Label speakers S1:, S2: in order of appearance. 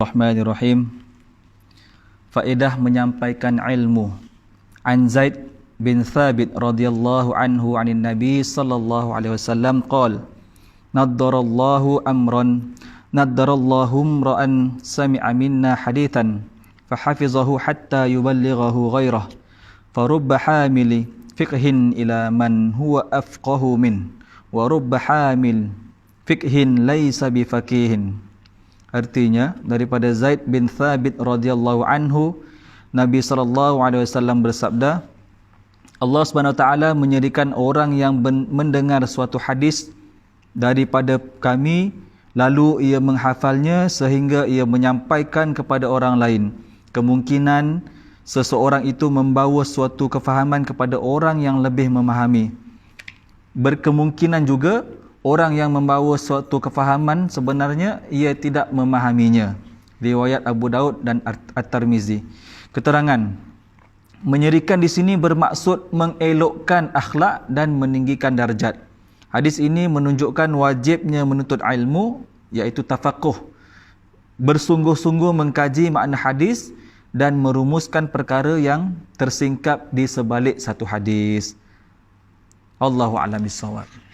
S1: Bismillahirrahmanirrahim. Faedah menyampaikan ilmu. An Zaid bin Thabit radhiyallahu anhu anin Nabi sallallahu alaihi wasallam qala Naddarallahu amran naddarallahu ra'an sami'a minna hadithan fahafizahu hatta yuballighahu ghairah farubba hamili fiqhin ila man huwa afqahu min wa rubba hamil fiqhin laysa bifaqihin Artinya daripada Zaid bin Thabit radhiyallahu anhu Nabi sallallahu alaihi wasallam bersabda Allah Subhanahu taala menyediakan orang yang mendengar suatu hadis daripada kami lalu ia menghafalnya sehingga ia menyampaikan kepada orang lain. Kemungkinan seseorang itu membawa suatu kefahaman kepada orang yang lebih memahami. Berkemungkinan juga orang yang membawa suatu kefahaman sebenarnya ia tidak memahaminya. Riwayat Abu Daud dan At-Tirmizi. Keterangan menyerikan di sini bermaksud mengelokkan akhlak dan meninggikan darjat. Hadis ini menunjukkan wajibnya menuntut ilmu iaitu tafaqquh. Bersungguh-sungguh mengkaji makna hadis dan merumuskan perkara yang tersingkap di sebalik satu hadis. Allahu a'lam bissawab.